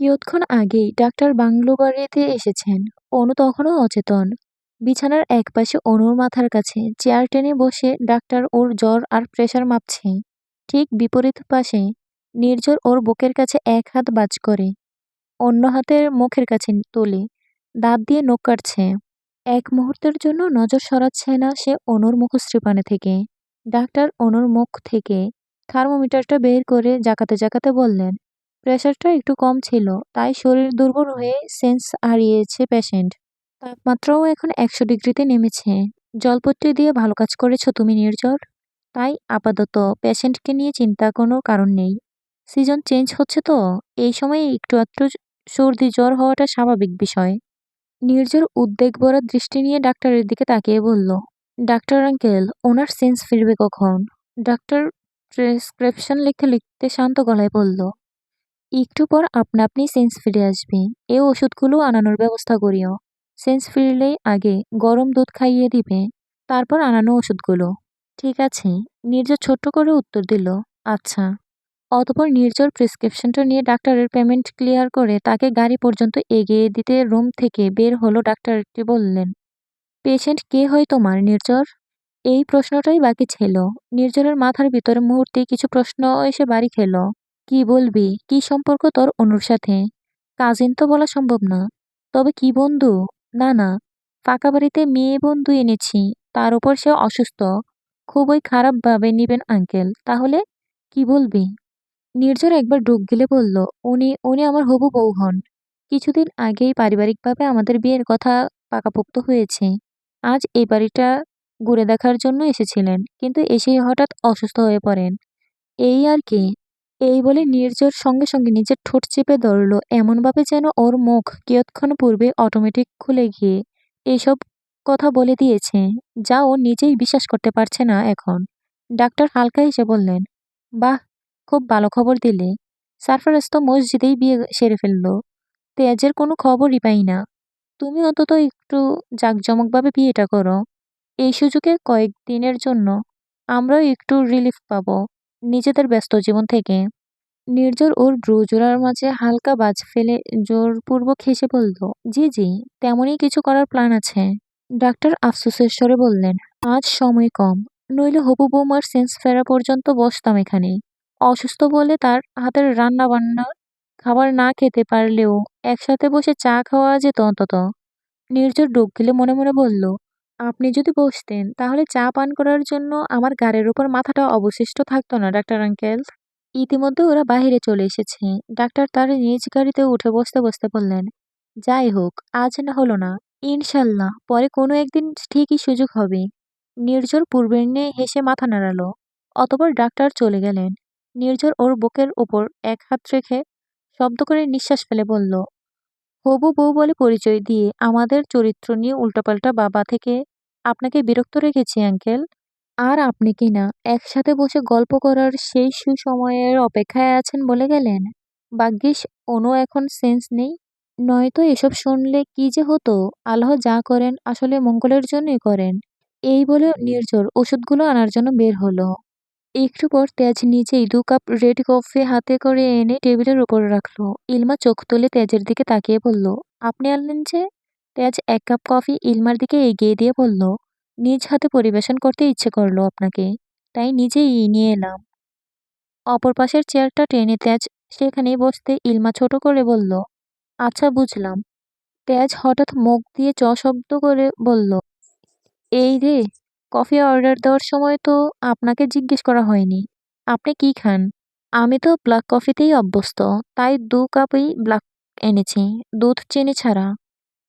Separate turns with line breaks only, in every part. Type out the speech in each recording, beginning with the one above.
কিয়ৎক্ষণ আগেই doctor bungalow বাড়িতে এসেছেন। অনু তখনও অচেতন। বিছানার একপাশে অনুর মাথার কাছে চেয়ার টেনে বসে ডাক্তার ওর জ্বর আর প্রেশার মাপছে। ঠিক বিপরীত পাশে নির্ঝর ওর বুকের কাছে এক হাত বাজ করে, অন্য হাতের মুখের কাছে তোলে, দাঁত দিয়ে নখ কাটছে। এক মুহূর্তের জন্য নজর সরাচ্ছে না সে অনুর মুখশ্রীপানে থেকে। ডাক্তার অনুর মুখ থেকে থার্মোমিটারটা বের করে জাকাতে জাকাতে বললেন প্রেশারটা একটু কম ছিল, তাই শরীর দুর্বল হয়ে সেন্স হারিয়েছে পেশেন্ট তাপমাত্রাও এখন একশো ডিগ্রিতে নেমেছে। জলপট্টি দিয়ে ভালো কাজ করেছ তুমি, নির্ঝর? তাই আপাতত পেশেন্টকে নিয়ে চিন্তা কোনো কারণ নেই। সিজন চেঞ্জ হচ্ছে তো, এই সময়ে একটু একটু সর্দি জ্বর হওয়াটা স্বাভাবিক বিষয়। নির্ঝর উদ্বেগ ভরা দৃষ্টি নিয়ে ডাক্তারের দিকে তাকিয়ে বলল, ডাক্তার আঙ্কেল, ওনার সেন্স ফিরবে কখন? ডাক্তার প্রেসক্রিপশন লিখতে লিখতে শান্ত গলায় বলল একটু পর আপনা আপনি সেন্স ফিরে আসবে। এ ওষুধগুলো আনানোর ব্যবস্থা করিও। সেন্স ফিরলেই আগে গরম দুধ খাইয়ে দিবে, তারপর আনানো ওষুধগুলো। ঠিক আছে নির্জর ছোট্ট করে উত্তর দিল আচ্ছা। অতপর নির্জর প্রেসক্রিপশনটা নিয়ে ডাক্তারের পেমেন্ট ক্লিয়ার করে তাকে গাড়ি পর্যন্ত এগিয়ে দিতে রুম থেকে বের হলো ডাক্তারটি বললেন পেশেন্ট কে হয় তোমার নির্জর এই প্রশ্নটাই বাকি ছিল। নির্ঝরের মাথার ভিতরে মুহূর্তে কিছু প্রশ্ন এসে বাড়ি খেল। কি বলবি? কি সম্পর্ক তোর অনুর সাথে? কাজিন তো বলা সম্ভব না। তবে কি বন্ধু? না না। ফাঁকা বাড়িতে মেয়ে বন্ধু এনেছি, তার উপর সে অসুস্থ। খুবই খারাপভাবে নিবেন আঙ্কেল, তাহলে কি বলবি? নির্ঝর একবার ডুব গেলে বলল, উনি উনি আমার হবু বউ হন। কিছুদিন আগেই পারিবারিকভাবে আমাদের বিয়ের কথা পাকাপোক্ত হয়েছে। আজ এই বাড়িটা ঘুরে দেখার জন্য এসেছিলেন, কিন্তু এসেই হঠাৎ অসুস্থ হয়ে পড়েন। এই আর কি। এই বলে নির্ঝর সঙ্গে সঙ্গে নিজের ঠোঁট চেপে ধরল। এমনভাবে যেন ওর মুখ কিয়ৎক্ষণ পূর্বে অটোমেটিক খুলে গিয়ে এইসব কথা বলে দিয়েছে, যা ও নিজেই বিশ্বাস করতে পারছে না এখন। ডাক্তার হালকা হেসে বললেন, বাহ, খুব ভালো খবর দিলে। সারফারাজ তো মসজিদেই বিয়ে সেরে ফেলল। তেজের কোনো খবরই পাই না। তুমি অন্তত একটু জাঁকজমকভাবে বিয়েটা করো। এই সুযোগে কয়েকদিনের জন্য আমরাও একটু রিলিফ পাবো। নিজেদের ব্যস্ত জীবন থেকে নির্ঝর ওর ব্রুজোড়ার মাঝে হালকা বাজ ফেলে জোরপূর্বক হেসে বলল, জি জি, তেমনই কিছু করার প্ল্যান আছে। ডাক্তার আফসোসের স্বরে বললেন, আজ সময় কম, নইলে হবু বৌমার সেন্স ফেরা পর্যন্ত বসতাম এখানে। অসুস্থ বলে তার হাতের রান্না বান্না খাবার না খেতে পারলেও একসাথে বসে চা খাওয়া যেত অন্তত। নির্ঝর ডুব গেলে মনে মনে বলল আপনি যদি বসতেন, তাহলে চা পান করার জন্য আমার গাড়ির উপর মাথাটা অবশিষ্ট থাকতো না, ডাক্তার আঙ্কেল। ইতিমধ্যে ওরা বাহিরে চলে এসেছে। ডাক্তার তার নিজ গাড়িতে উঠে বসতে বসতে বললেন, যাই হোক, আজ না হলো না। ইনশাল্লাহ, পরে কোনো একদিন ঠিকই সুযোগ হবে। নির্ঝর পূর্বের নিয়ে হেসে মাথা নাড়ালো। অতপর ডাক্তার চলে গেলেন। নির্ঝর ওর বুকের উপর এক হাত রেখে শব্দ করে নিঃশ্বাস ফেলে বলল হবু বউ বলে পরিচয় দিয়ে আমাদের চরিত্র নিয়ে উল্টাপাল্টা বাবা থেকে আপনাকে বিরক্ত রেখেছি, আঙ্কেল। আর আপনি কি না একসাথে বসে গল্প করার সেই সুসময়ের অপেক্ষায় আছেন বলে গেলেন? ভাগ্যিস অনু এখন সেন্স নেই। নয়তো এসব শুনলে কি যে হতো? আল্লাহ যা করেন আসলে মঙ্গলের জন্যই করেন। এই বলে নির্ঝর ওষুধগুলো আনার জন্য বের হলো। একটু পর তেজ নিজেই দু কাপ রেড কফি হাতে করে এনে টেবিলের উপর রাখল। ইলমা চোখ তুলে তেজের দিকে তাকিয়ে বলল, আপনি আনলেন যে? তেজ এক কাপ কফি ইলমার দিকে এগিয়ে দিয়ে বলল, নিজ হাতে পরিবেশন করতে ইচ্ছে করল আপনাকে, তাই নিজেই নিয়ে এলাম। অপর পাশের চেয়ারটা টেনে তেজ সেখানেই বসতে ইলমা ছোট করে বলল আচ্ছা বুঝলাম। তেজ হঠাৎ মুখ দিয়ে চ শব্দ করে বলল, এই রে কফি অর্ডার দেওয়ার সময় তো আপনাকে জিজ্ঞেস করা হয়নি। আপনি কি খান? আমি তো ব্ল্যাক কফিতেই অভ্যস্ত, তাই দু কাপই ব্ল্যাক এনেছি, দুধ চিনি ছাড়া।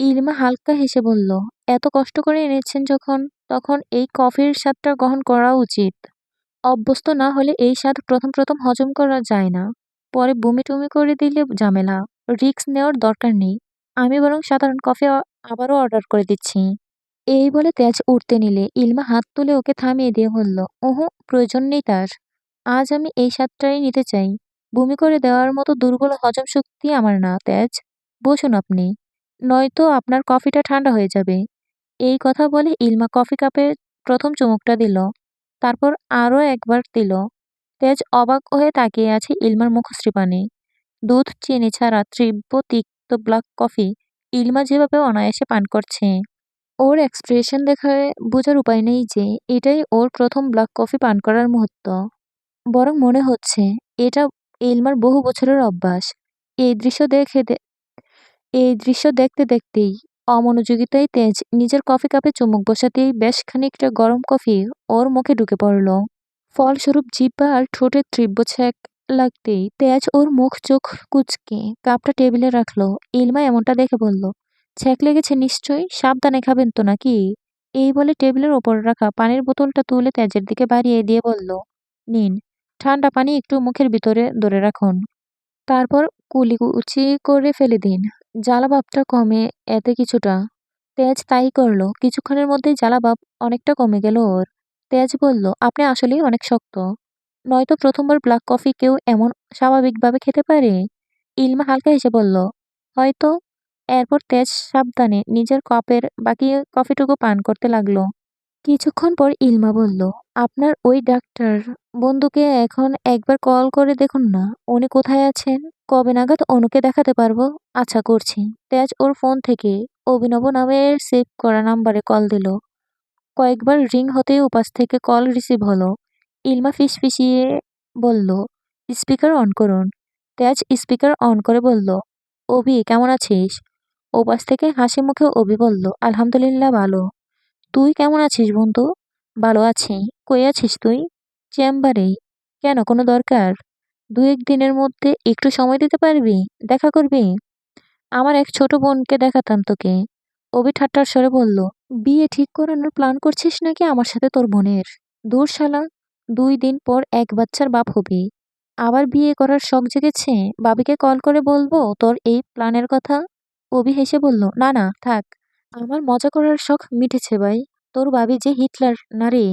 ইলমা হালকা হেসে বলল, এত কষ্ট করে এনেছেন যখন, তখন এই কফির স্বাদটা গ্রহণ করা উচিত। অভ্যস্ত না হলে এই স্বাদ প্রথম প্রথম হজম করা যায় না। পরে বমি টুমি করে দিলে ঝামেলা, রিস্ক নেওয়ার দরকার নেই। আমি বরং সাধারণ কফি আবারও অর্ডার করে দিচ্ছি। এই বলে তেজ উঠতে নিলে। ইলমা হাত তুলে ওকে থামিয়ে দিয়ে বলল, ওহো, প্রয়োজন নেই তার। আজ আমি এই স্বাদটাই নিতে চাই। বমি করে দেওয়ার মতো দুর্বল হজম শক্তি আমার না, তেজ। বসুন আপনি। নয়তো আপনার কফিটা ঠান্ডা হয়ে যাবে। এই কথা বলে ইলমা কফি কাপের প্রথম চুমুকটা দিল, তারপর আরও একবার দিল। তেজ অবাক হয়ে তাকিয়ে আছে ইলমার মুখশ্রী পানে দুধ, চিনি ছাড়া তীব্র তিক্ত ব্ল্যাক কফি ইলমা যেভাবে অনায়াসে পান করছে। ওর এক্সপ্রেশন দেখে বোঝার উপায় নেই যে এটাই ওর প্রথম ব্ল্যাক কফি পান করার মুহূর্ত। বরং মনে হচ্ছে, এটা ইলমার বহু বছরের অভ্যাস। এই দৃশ্য দেখে এই দৃশ্য দেখতে দেখতেই অমনোযোগিতায় তেজ নিজের কফি কাপে চুমুক বসাতেই বেশ খানিকটা গরম কফি ওর মুখে ঢুকে পড়ল। ফলস্বরূপ জিহ্বা আর ঠোঁটের তীব্র ছ্যাঁক লাগতেই তেজ ওর মুখ চোখ কুচকে কাপটা টেবিলে রাখল। ইলমা এমনটা দেখে বলল ছ্যাঁক লেগেছে নিশ্চয়ই সাবধানে খাবেন তো নাকি? এই বলে টেবিলের ওপর রাখা পানির বোতলটা তুলে তেজের দিকে বাড়িয়ে দিয়ে বলল, নিন, ঠান্ডা পানি একটু মুখের ভিতরে ধরে রাখুন। তারপর কুলিকুচি করে ফেলে দিন। জ্বালা ভাবটা কমে এতে কিছুটা তেজ তাই করল। কিছুক্ষণের মধ্যেই জ্বালা ভাব অনেকটা কমে গেল ওর। তেজ বলল, আপনি আসলেই অনেক শক্ত। নয়তো প্রথমবার ব্ল্যাক কফি কেউ এমন স্বাভাবিকভাবে খেতে পারে ইলমা হালকা হেসে বলল, হয়তো এরপর তেজ সাবধানে নিজের কপের বাকি কফিটুকু পান করতে লাগল। কিছুক্ষণ পর ইলমা বলল, আপনার ওই ডাক্তার বন্ধুকে এখন একবার কল করে দেখুন না। উনি কোথায় আছেন? কবে নাগাদ অনুকে দেখাতে পারব? আচ্ছা করছি। তেজ ওর ফোন থেকে অভিনব নামের সেভ করা নাম্বারে কল দিল। কয়েকবার রিং হতেই উপাস থেকে কল রিসিভ হলো। ইলমা ফিস ফিসিয়ে বলল, স্পিকার অন করুন। তেজ স্পিকার অন করে বলল, অভি, কেমন আছিস? ওপাশ থেকে হাসি মুখে অভি বলল, আলহামদুলিল্লাহ ভালো। তুই কেমন আছিস বন্ধু? ভালো আছি। কই আছিস তুই? চেম্বারেই কেন, কোনো দরকার? দু এক দিনের মধ্যে একটু সময় দিতে পারবি? দেখা করবি? আমার এক ছোট বোনকে দেখাতাম তোকে। অভি ঠাট্টার স্বরে বলল, বিয়ে ঠিক করানোর প্ল্যান করছিস নাকি আমার সাথে তোর বোনের? দূর শালা, দুই দিন পর এক বাচ্চার বাপ হবি। আবার বিয়ে করার শখ জেগেছে? বাবিকে কল করে বলব তোর এই প্ল্যানের কথা? অভি হেসে বলল, না না, থাক। আমার মজা করার শখ মিটেছে ভাই। তোর বাবি যে হিটলার, না রে?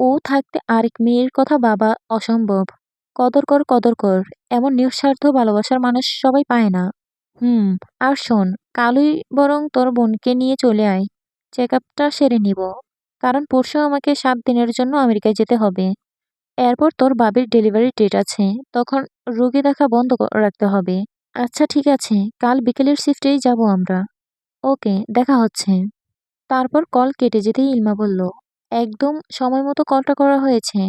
ও থাকতে আরেক মেয়ের কথা বাবা অসম্ভব। কদর কর কদর কর। এমন নিঃস্বার্থ ভালোবাসার মানুষ সবাই পায় না। হুম, আর শোন, কালই বরং তোর বোনকে নিয়ে চলে আয়। চেক আপটা সেরে নিব। কারণ পরশু আমাকে সাত দিনের জন্য আমেরিকায় যেতে হবে। এরপর তোর বাবির ডেলিভারি ডেট আছে। তখন রোগী দেখা বন্ধ রাখতে হবে। আচ্ছা ঠিক আছে। কাল বিকেলের শিফটেই যাব আমরা। ওকে, দেখা হচ্ছে। তারপর কল কেটে যেতেই ইলমা বলল, একদম সময় মতো কলটা করা হয়েছে।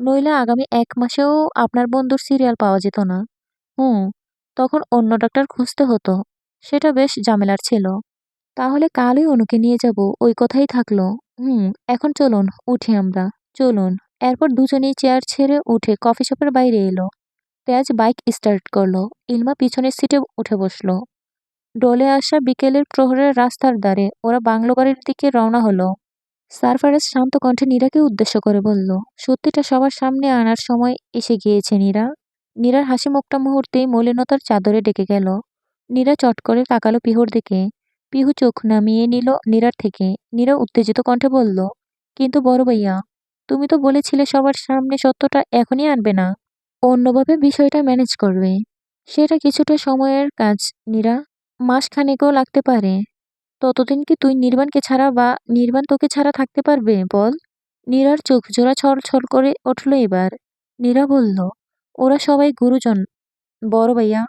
নইলে আগামী এক মাসেও আপনার বন্ধুর সিরিয়াল পাওয়া যেত না। হুম, তখন অন্য ডাক্তার খুঁজতে হতো। সেটা বেশ ঝামেলার ছিল। তাহলে কালই অনুকে নিয়ে যাব, ওই কথাই থাকল। হুম, এখন চলুন, উঠি আমরা। চলুন। এরপর দুজনেই চেয়ার ছেড়ে উঠে কফি শপের বাইরে এলো। তেজ বাইক স্টার্ট করল। ইলমা পিছনের সিটে উঠে বসল। ডলে আসা বিকেলের প্রহরের রাস্তার ধারে ওরা বাংলো বাড়ির দিকে রওনা হলো। সারফারাজ শান্ত কণ্ঠে নীরাকে উদ্দেশ্য করে বলল, সত্যিটা সবার সামনে আনার সময় এসে গিয়েছে, নীরা। নীরার হাসি মুখটা মুহূর্তেই মলিনতার চাদরে ডেকে গেল। নীরা চট করে তাকালো পিহুর দিকে। পিহু চোখ নামিয়ে নিল নীরার থেকে। নীরা উত্তেজিত কণ্ঠে বলল, কিন্তু বড় ভাইয়া, তুমি তো বলেছিলে সবার সামনে সত্যটা এখনই আনবে না। অন্যভাবে বিষয়টা ম্যানেজ করবে। সেটা কিছুটা সময়ের কাজ, নীরা। মাস খানেকও লাগতে পারে। ততদিন কি তুই নির্বাণকে ছাড়া বা নির্বাণ তোকে ছাড়া থাকতে পারবে, বল? নীরার চোখ জোড়া ছল ছল করে উঠল এবার। নীরা বলল, ওরা সবাই গুরুজন। বড় ভাইয়া,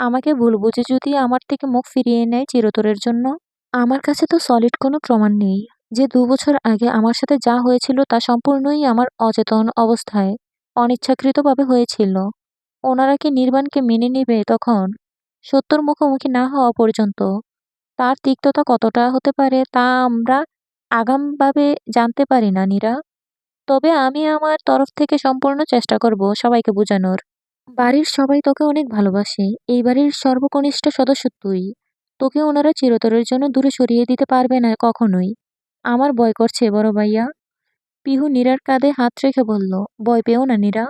আমাকে ভুল বুঝে যদি আমার থেকে মুখ ফিরিয়ে নেয় চিরতরের জন্য? আমার কাছে তো সলিড কোনো প্রমাণ নেই। যে দু বছর আগে আমার সাথে যা হয়েছিল তা সম্পূর্ণই আমার অচেতন অবস্থায়। অনিচ্ছাকৃতভাবে হয়েছিল। ওনারা কি নির্বাণকে মেনে নেবে তখন? সত্যর মুখোমুখি না হওয়া পর্যন্ত। তার তিক্ততা কতটা হতে পারে তা আমরা আগামভাবে জানতে পারি না, নীরা। তবে আমি আমার তরফ থেকে সম্পূর্ণ চেষ্টা করব সবাইকে বোঝানোর। বাড়ির সবাই তোকে অনেক ভালোবাসে। এই বাড়ির সর্বকনিষ্ঠ সদস্য তুই। তোকে ওনারা চিরতরের জন্য দূরে সরিয়ে দিতে পারবে না কখনোই। আমার ভয় করছে, বড় ভাইয়া। পিহু নীরার কাঁধে হাত রেখে বলল, ভয় পেও না নীরা,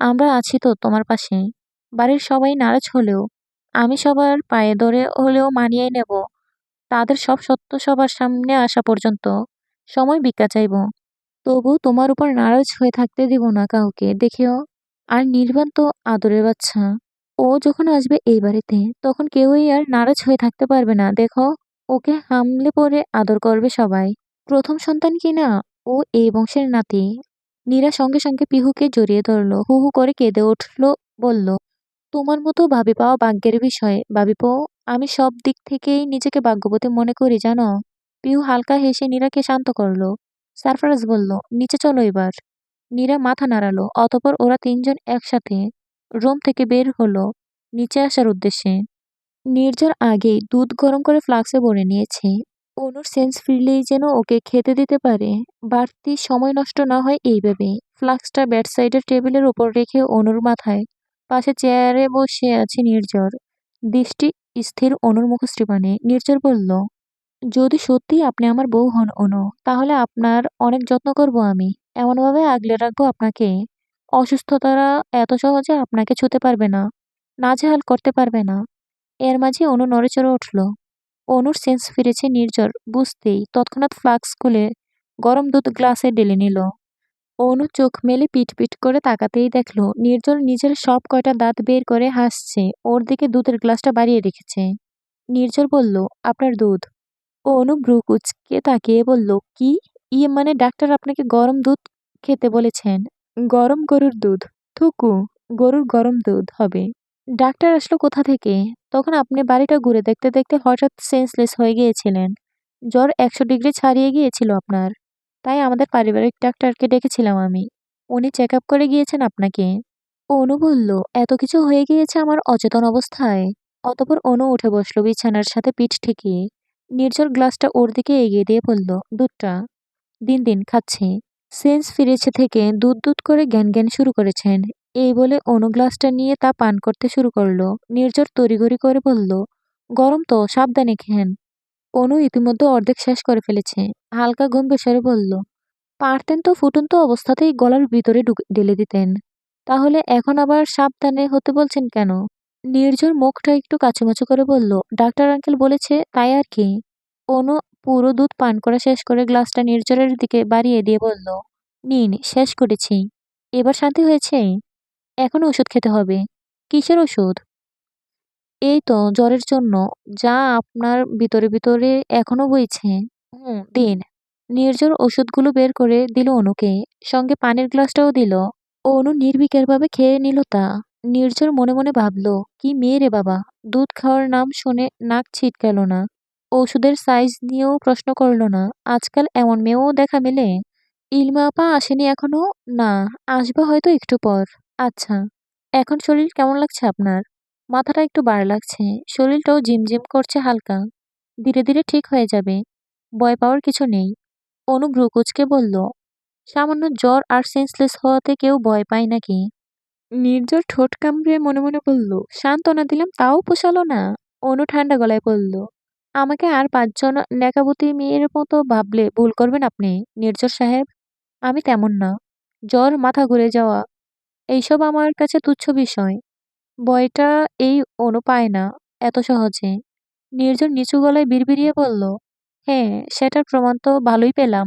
আমরা আছি তো তোমার পাশে বাড়ির সবাই নারাজ হলেও, আমি সবার পায়ে ধরে হলেও মানিয়ে নেব। তাদের সব সত্য সবার সামনে আসা পর্যন্ত সময় ভিক্ষা চাইব। তবু তোমার উপর নারাজ হয়ে থাকতে দিব না কাউকে, দেখেও। আর নির্বাণ তো আদরের বাচ্চা। ও যখন আসবে এই বাড়িতে, তখন কেউই আর নারাজ হয়ে থাকতে পারবে না। দেখো, ওকে হামলে পরে আদর করবে সবাই। প্রথম সন্তান কি না? ও এই বংশের নাতি। নীরা সঙ্গে সঙ্গে পিহুকে জড়িয়ে ধরলো, হু হু করে কেঁদে উঠল, বলল, তোমার মতো ভাবি পাওয়া ভাগ্যের বিষয়। ভাবিপো আমি সব দিক থেকেই নিজেকে ভাগ্যবতী মনে করি, জানো? পিহু হালকা হেসে নীরাকে শান্ত করল। সারফরাজ বলল, নিচে চলো এবার। নীরা মাথা নাড়ালো, অতপর ওরা তিনজন একসাথে রুম থেকে বের হলো নিচে আসার উদ্দেশ্যে। নির্ঝর আগেই দুধ গরম করে ফ্লাক্সে ভরে নিয়েছে। অনুর সেন্স ফিরলেই যেন ওকে খেতে দিতে পারে। বাড়তি সময় নষ্ট না হয় এইভাবে। ফ্লাক্সটা ব্যাট সাইডের টেবিলের উপর রেখে অনুর মাথায়। পাশে চেয়ারে বসে আছে নির্ঝর। দৃষ্টি স্থির অনুর মুখশ্রী পানে নির্ঝর বলল, যদি সত্যি আপনি আমার বউ হন অনু তাহলে আপনার অনেক যত্ন করব আমি। এমনভাবে আগলে রাখব আপনাকে। অসুস্থতারা এত সহজে আপনাকে ছুতে পারবে না, নাজেহাল করতে পারবে না। এর মাঝে অনু নড়েচড়ে উঠল। অনুর সেন্স ফিরেছে নির্ঝর, বুঝতেই তৎক্ষণাৎ ফ্লাক্স খুলে গরম দুধ গ্লাসে ঢেলে নিল। অনু চোখ মেলে পিট পিট করে তাকাতেই দেখল, নির্ঝর নিজের সব কয়টা দাঁত বের করে হাসছে, ওর দিকে দুধের গ্লাসটা বাড়িয়ে রেখেছে। নির্ঝর বলল, আপনার দুধ। অনু ভ্রু কুচকে তাকিয়ে বলল, কি? ইয়ে মানে ডাক্তার আপনাকে গরম দুধ খেতে বলেছেন? গরম গরুর দুধ। থুকু, গরুর গরম দুধ হবে। ডাক্তার আসলো কোথা থেকে? তখন আপনি বাড়িটা ঘুরে দেখতে দেখতে হঠাৎ সেন্সলেস হয়ে গিয়েছিলেন। জ্বর একশো ডিগ্রি ছাড়িয়ে গিয়েছিল আপনার। তাই আমাদের পারিবারিক ডাক্তারকে ডেকেছিলাম আমি। উনি চেক আপ করে গিয়েছেন আপনাকে। অনু বলল, এত কিছু হয়ে গিয়েছে আমার অচেতন অবস্থায়? অতপর অনু উঠে বসল বিছানার সাথে পিঠ ঠেকিয়ে। নির্ঝর গ্লাসটা ওর দিকে এগিয়ে দিয়ে বলল, দুধটা? দিন দিন, খাচ্ছি। সেন্স ফিরেছে থেকে দুধ দুধ করে জ্ঞান জ্ঞান শুরু করেছেন। এই বলে অনু গ্লাসটা নিয়ে তা পান করতে শুরু করল। নির্ঝর তড়িঘড়ি করে বলল, গরম তো, সাবধানে খেন অনু ইতিমধ্যে অর্ধেক শেষ করে ফেলেছে। হালকা গম্ভীর স্বরে বলল, পারতেন তো, ফুটন্ত অবস্থাতেই গলার ভিতরে ঢেলে দিতেন। তাহলে এখন আবার সাবধানে হতে বলছেন কেন? নির্ঝর মুখটা একটু কাচুমাচু করে বলল, ডাক্তার আঙ্কেল বলেছে, তাই আর কি? অনু পুরো দুধ পান করা শেষ করে গ্লাসটা নির্ঝরের দিকে বাড়িয়ে দিয়ে বলল, নিন, শেষ করেছি। এবার শান্তি হয়েছে? এখন ওষুধ খেতে হবে। কিসের ওষুধ? এই তো, জ্বরের জন্য। যা আপনার ভিতরে ভিতরে এখনও বইছে। হুম, দিন। নির্ঝর ওষুধগুলো বের করে দিল অনুকে। সঙ্গে পানির গ্লাসটাও দিল। অনু নির্বিকারভাবে খেয়ে নিল তা। নির্ঝর মনে মনে ভাবলো, কি মেয়ে রে বাবা। দুধ খাওয়ার নাম শুনে নাক ছিটকাল না। ওষুধের সাইজ নিয়েও প্রশ্ন করল না। আজকাল এমন মেয়েও দেখা মেলে। ইলমা আপা আসেনি এখনও না, আসবে হয়তো একটু পর। আচ্ছা এখন শরীর কেমন লাগছে আপনার? মাথাটা একটু বার লাগছে, শরীরটাও ঝিমঝিম করছে হালকা। ধীরে ধীরে ঠিক হয়ে যাবে, ভয় পাওয়ার কিছু নেই। অনু ভ্রুকুচকে বলল, সামান্য জ্বর আর সেন্সলেস হওয়াতে কেউ ভয় পায় নাকি? নির্ঝর ঠোঁট কামড়ে মনে মনে বলল, সান্ত্বনা দিলাম, তাও পোষালো না। অনু ঠান্ডা গলায় বলল, আমাকে আর পাঁচজন নেকাবতী মেয়ের মতো ভাবলে ভুল করবেন আপনি নির্ঝর সাহেব। আমি তেমন না। জ্বর, মাথা ঘুরে যাওয়া এইসব আমার কাছে তুচ্ছ বিষয়। ভয়টা এই অনু পায় না, এত সহজে। নির্জন নিচু গলায় বিড়বিড়িয়ে বলল হ্যাঁ সেটার প্রমাণ তো ভালোই পেলাম।